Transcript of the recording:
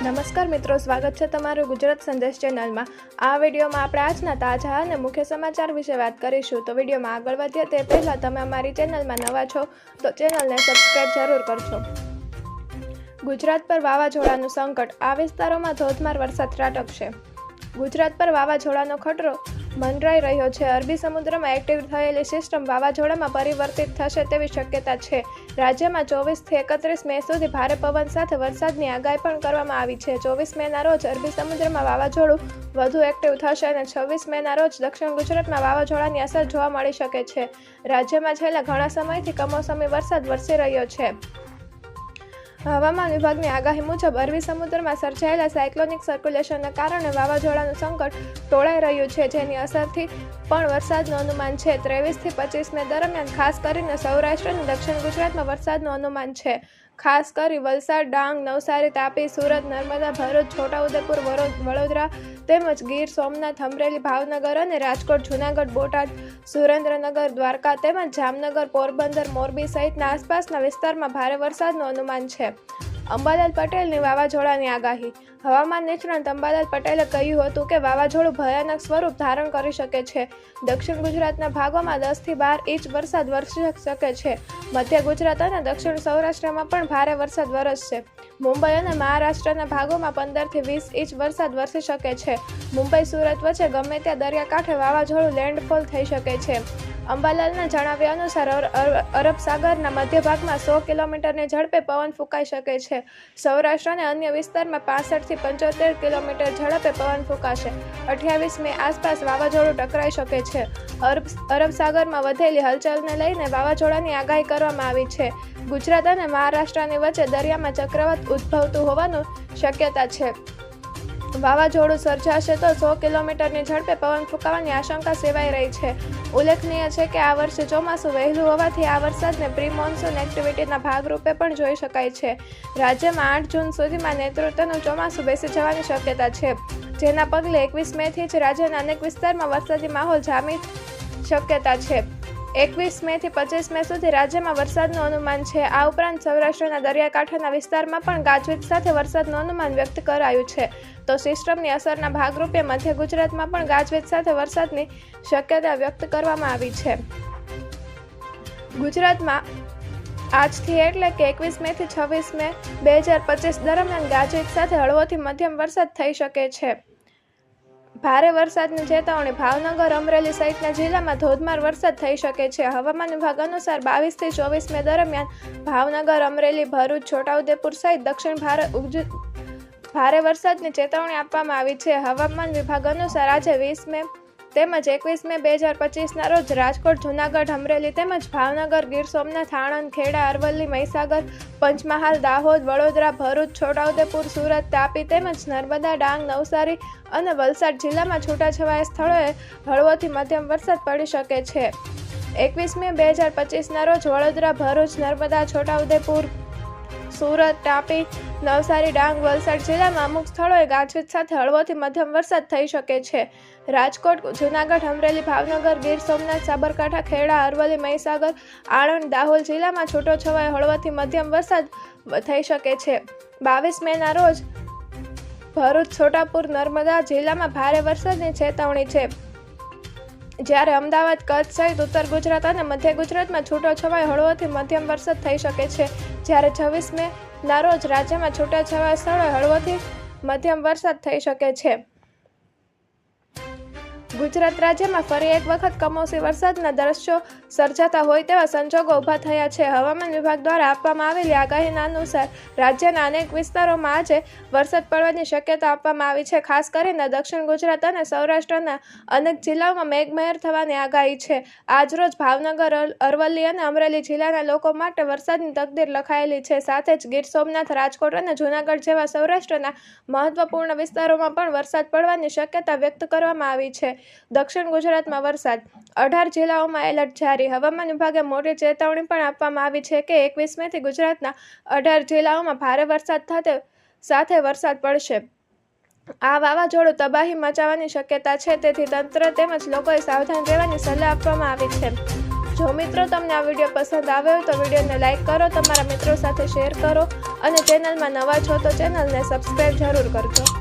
નમસ્કાર મિત્રો, સ્વાગત છે તમારું ગુજરાત સંદેશ ચેનલમાં. આ વિડીયોમાં આપણે આજના તાજા અને મુખ્ય સમાચાર વિશે વાત કરીશું. તો વિડીયોમાં આગળ વધીએ તે પહેલાં તમે અમારી ચેનલમાં નવા છો, તો ચેનલને સબસ્ક્રાઈબ જરૂર કરશો ગુજરાત પર વાવાઝોડાનું સંકટ. આ વિસ્તારોમાં ધોધમાર વરસાદ ત્રાટકશે. ગુજરાત પર વાવાઝોડાનો ખતરો મંડરાઈ રહ્યો છે. અરબી સમુદ્રમાં એક્ટિવ થયેલી સિસ્ટમ વાવાઝોડામાં પરિવર્તિત થશે તેવી શક્યતા છે. રાજ્યમાં ચોવીસથી એકત્રીસ મે સુધી ભારે પવન સાથે વરસાદની આગાહી પણ કરવામાં આવી છે. ચોવીસ મેના રોજ અરબી સમુદ્રમાં વાવાઝોડું વધુ એક્ટિવ થશે અને છવ્વીસ મેના રોજ દક્ષિણ ગુજરાતમાં વાવાઝોડાની અસર જોવા મળી શકે છે. રાજ્યમાં છેલ્લા ઘણા સમયથી કમોસમી વરસાદ વરસી રહ્યો છે. હવામાન વિભાગની આગાહી મુજબ, અરબી સમુદ્રમાં સર્જાયેલા સાયક્લોનિક સર્ક્યુલેશનના કારણે વાવાઝોડાનું સંકટ ટોળાઈ રહ્યું છે, જેની અસરથી પણ વરસાદનું અનુમાન છે. ત્રેવીસથી પચીસ મે દરમિયાન, ખાસ કરીને સૌરાષ્ટ્ર અને દક્ષિણ ગુજરાતમાં વરસાદનું અનુમાન છે. ખાસ કરી વલસાડ, ડાંગ, નવસારી, તાપી, સુરત, નર્મદા, ભરૂચ, છોટાઉદેપુર વડોદરા તેમજ ગીર, સોમનાથ, અમરેલી, ભાવનગર અને રાજકોટ, જૂનાગઢ, બોટાદ, સુરેન્દ્રનગર, દ્વારકા તેમજ જામનગર, પોરબંદર, મોરબી સહિતના આસપાસના વિસ્તારમાં ભારે વરસાદનું અનુમાન છે. અંબાલાલ પટેલની વાવાઝોડાની આગાહી. હવામાન નિષ્ણાંત અંબાલાલ પટેલે કહ્યું હતું કે વાવાઝોડું ભયાનક સ્વરૂપ ધારણ કરી શકે છે. દક્ષિણ ગુજરાતના ભાગોમાં દસથી બાર ઇંચ વરસાદ વરસી શકે છે. મધ્ય ગુજરાત અને દક્ષિણ સૌરાષ્ટ્રમાં પણ ભારે વરસાદ વરસશે. મુંબઈ અને મહારાષ્ટ્રના ભાગોમાં પંદરથી વીસ ઇંચ વરસાદ વરસી શકે છે. મુંબઈ, સુરત વચ્ચે ગમે ત્યાં દરિયાકાંઠે વાવાઝોડું લેન્ડફોલ થઈ શકે છે. અંબાલાલના જણાવ્યા અનુસાર અર- અર- અરબ સાગરના મધ્ય ભાગમાં સો કિલોમીટરની ઝડપે પવન ફૂંકાઈ શકે છે. સૌરાષ્ટ્ર અને અન્ય વિસ્તારમાં પાસઠથી પંચોતેર કિલોમીટર ઝડપે પવન ફૂંકાશે. અઠ્યાવીસ મે આસપાસ વાવાઝોડું ટકરાઈ શકે છે. અરબ અરબ સાગરમાં વધેલી હલચલને લઈને વાવાઝોડાની આગાહી કરવામાં આવી છે. ગુજરાત અને મહારાષ્ટ્રની વચ્ચે દરિયામાં ચક્રવાત ઉદ્ભવતું હોવાનું શક્યતા છે. વાવાઝોડું સર્જાશે તો સો કિલોમીટરની ઝડપે પવન ફૂંકાવાની આશંકા સેવાઈ રહી છે. ઉલ્લેખનીય છે કે આ વર્ષે ચોમાસું વહેલું હોવાથી આ વરસાદને પ્રી મોન્સૂન એક્ટિવિટીના ભાગરૂપે પણ જોઈ શકાય છે. રાજ્યમાં આઠ જૂન સુધીમાં નેતૃત્વનું ચોમાસું બેસી જવાની શક્યતા છે. જેના પગલે એકવીસ મેથી જ રાજ્યના અનેક વિસ્તારમાં વરસાદી માહોલ જામી શક્યતા છે. એકવીસ મે થી પચીસ મે સુધી રાજ્યમાં વરસાદનું અનુમાન છે. આ ઉપરાંત સૌરાષ્ટ્રના દરિયાકાંઠાના વિસ્તારમાં પણ ગાજવીજ સાથે વરસાદનું અનુમાન વ્યક્ત કરાયું છે. તો સિસ્ટમની અસરના ભાગરૂપે મધ્ય ગુજરાતમાં પણ ગાજવીજ સાથે વરસાદની શક્યતા વ્યક્ત કરવામાં આવી છે. ગુજરાતમાં આજથી એટલે કે એકવીસ મે થી છવ્વીસ મે બે હજાર પચીસ દરમિયાન ગાજવીજ સાથે હળવોથી મધ્યમ વરસાદ થઈ શકે છે. ભારે વરસાદની ચેતવણી ભાવનગર, અમરેલી સહિતના જિલ્લામાં ધોધમાર વરસાદ થઈ શકે છે. હવામાન વિભાગ અનુસાર બાવીસથી ચોવીસ મે દરમિયાન ભાવનગર, અમરેલી, ભરૂચ, છોટાઉદેપુર સહિત દક્ષિણ ભારત ભારે વરસાદની ચેતવણી આપવામાં આવી છે. હવામાન વિભાગ અનુસાર આજે વીસ મે તેમજ એકવીસ મે બે હજાર પચીસના રોજ રાજકોટ, જૂનાગઢ, અમરેલી તેમજ ભાવનગર, ગીર સોમનાથ આણંદ ખેડા, અરવલ્લી, મહીસાગર, પંચમહાલ, દાહોદ, વડોદરા, ભરૂચ, છોટાઉદેપુર, સુરત, તાપી તેમજ નર્મદા, ડાંગ, નવસારી અને વલસાડ જિલ્લામાં છૂટાછવાયા સ્થળોએ હળવોથી મધ્યમ વરસાદ પડી શકે છે. એકવીસ મે બે હજાર પચીસના રોજ વડોદરા, ભરૂચ, નર્મદા, છોટાઉદેપુર સુરત, તાપી, નવસારી, ડાંગ, વલસાડ જિલ્લામાં અમુક સ્થળોએ ગાજવીજ સાથે હળવોથી મધ્યમ વરસાદ થઈ શકે છે. રાજકોટ, જૂનાગઢ, અમરેલી, ભાવનગર, ગીર સોમનાથ, સાબરકાંઠા, ખેડા, અરવલ્લી, મહીસાગર, આણંદ, દાહોદ જિલ્લામાં છૂટો છવાયો હળવોથી મધ્યમ વરસાદ થઈ શકે છે. બાવીસ મેના રોજ ભરૂચ, છોટાપુર, નર્મદા જિલ્લામાં ભારે વરસાદની ચેતવણી છે. જ્યારે અમદાવાદ, કચ્છ સહિત ઉત્તર ગુજરાત અને મધ્ય ગુજરાતમાં છૂટો છવાય હળવોથી મધ્યમ વરસાદ થઈ શકે છે. જ્યારે છવ્વીસ મે ના રોજ રાજ્યમાં છૂટા છવાયા સ્થળોએ હળવોથી મધ્યમ વરસાદ થઈ શકે છે. ગુજરાત રાજ્યમાં ફરી એક વખત કમોસમી વરસાદના દ્રશ્યો સર્જાતા હોય તેવા સંજોગો ઊભા થયા છે. હવામાન વિભાગ દ્વારા આપવામાં આવેલી આગાહીના અનુસાર રાજ્યના અનેક વિસ્તારોમાં આજે વરસાદ પડવાની શક્યતા આપવામાં આવી છે. ખાસ કરીને દક્ષિણ ગુજરાત અને સૌરાષ્ટ્રના અનેક જિલ્લાઓમાં મેઘમહેર થવાની આગાહી છે. આજરોજ ભાવનગર, અર- અરવલ્લી અને અમરેલી જિલ્લાના લોકો માટે વરસાદની તકદીર લખાયેલી છે. સાથે જ ગીર સોમનાથ, રાજકોટ અને જૂનાગઢ જેવા સૌરાષ્ટ્રના મહત્વપૂર્ણ વિસ્તારોમાં પણ વરસાદ પડવાની શક્યતા વ્યક્ત કરવામાં આવી છે. દક્ષિણ ગુજરાતમાં વરસાદ. અઢાર જિલ્લાઓમાં એલર્ટ જારી. હવામાન વિભાગે મોટી ચેતવણી પણ આપવામાં આવી છે કે એકવીસ મેથી ગુજરાતના અઢાર જિલ્લાઓમાં ભારે વરસાદ સાથે સાથે વરસાદ પડશે. આ વાવાઝોડું તબાહી મચાવવાની શક્યતા છે, તેથી તંત્ર તેમજ લોકોએ સાવધાન રહેવાની સલાહ આપવામાં આવી છે. જો મિત્રો તમને આ વીડિયો પસંદ આવ્યો તો વિડીયોને લાઇક કરો, તમારા મિત્રો સાથે શેર કરો અને ચેનલમાં નવા છો તો ચેનલને સબસ્ક્રાઈબ જરૂર કરજો.